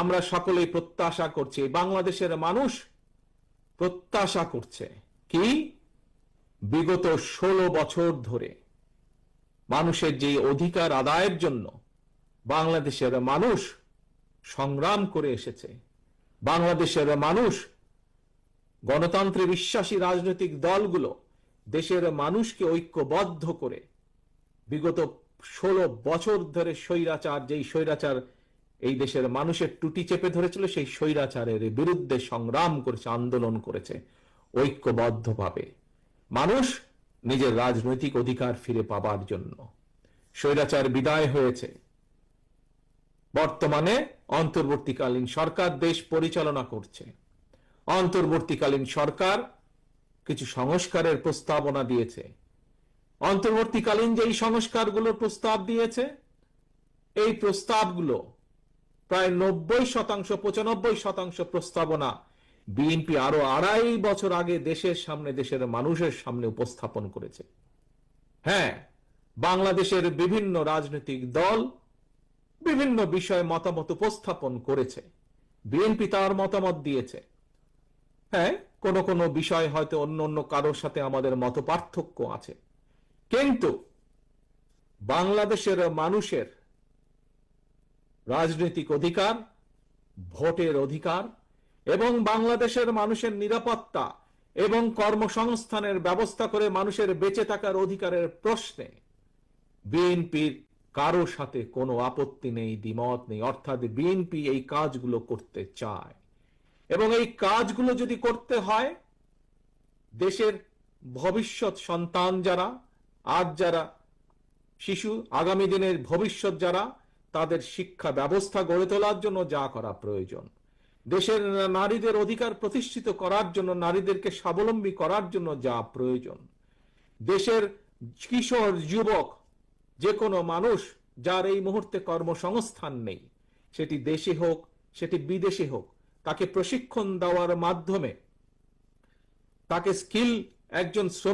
আমরা সকলেই প্রত্যাশা করছি, বাংলাদেশের মানুষ প্রত্যাশা করছে। কি? বিগত ষোলো বছর ধরে মানুষের যে অধিকার আদায়ের জন্য বাংলাদেশের মানুষ সংগ্রাম করে এসেছে, বাংলাদেশের মানুষ গণতন্ত্রে বিশ্বাসী রাজনৈতিক দলগুলো দেশের মানুষকে ঐক্যবদ্ধ করে বিগত ষোলো বছর ধরে স্বৈরাচার, যেই স্বৈরাচার এই দেশের মানুষের টুটি চেপে ধরেছিল সেই স্বৈরাচারের বিরুদ্ধে সংগ্রাম করেছে, আন্দোলন করেছে, ঐক্যবদ্ধভাবে। মানুষ নিজের রাজনৈতিক অধিকার ফিরে পাবার জন্য। স্বৈরাচার বিদায় হয়েছে। বর্তমানে অন্তর্বর্তীকালীন সরকার দেশ পরিচালনা করছে। অন্তর্বর্তীকালীন সরকার কিছু সংস্কারের প্রস্তাবনা দিয়েছে। অন্তর্বর্তীকালীন যেই সংস্কারগুলোর প্রস্তাব দিয়েছে, এই প্রস্তাবগুলো প্রায় নব্বই শতাংশ, পঁচানব্বই শতাংশ প্রস্তাবনা বিএনপি আরও আড়াই বছর আগে দেশের সামনে, দেশের মানুষের সামনে উপস্থাপন করেছে। হ্যাঁ বাংলাদেশের বিভিন্ন রাজনৈতিক দল বিভিন্ন বিষয়ে মতামত উপস্থাপন করেছে। বিএনপি তার মতামত দিয়েছে। হ্যাঁ কোন কোন বিষয় হয়তো অন্য অন্য কারোর সাথে আমাদের মত পার্থক্য আছে। কিন্তু বাংলাদেশের মানুষের রাজনৈতিক অধিকার, ভোটের অধিকার এবং বাংলাদেশের মানুষের নিরাপত্তা এবং কর্মসংস্থানের ব্যবস্থা করে মানুষের বেঁচে থাকার অধিকারের প্রশ্নে বিএনপির কারও সাথে কোনো আপত্তি নেই, দ্বিমত নেই। অর্থাৎ বিএনপি এই কাজগুলো করতে চায়। এবং এই কাজগুলো যদি করতে হয়, দেশের ভবিষ্যৎ সন্তান যারা আজ যারা, শিশু, আগামী দিনের ভবিষ্যৎ যারা তাদের শিক্ষা ব্যবস্থা গড়ে তোলার জন্য যা করা প্রয়োজন। দেশের নারীদের অধিকার প্রতিষ্ঠিত করার জন্য, নারীদেরকে স্বাবলম্বী করার জন্য যা প্রয়োজন। দেশের কিশোর, যুবক যে কোনো মানুষ যার এই মুহূর্তে কর্মসংস্থান নেই, সেটি দেশে হোক, সেটি বিদেশে হোক, তাকে প্রশিক্ষণ দেওয়ার মাধ্যমে তাকে স্কিল, একজন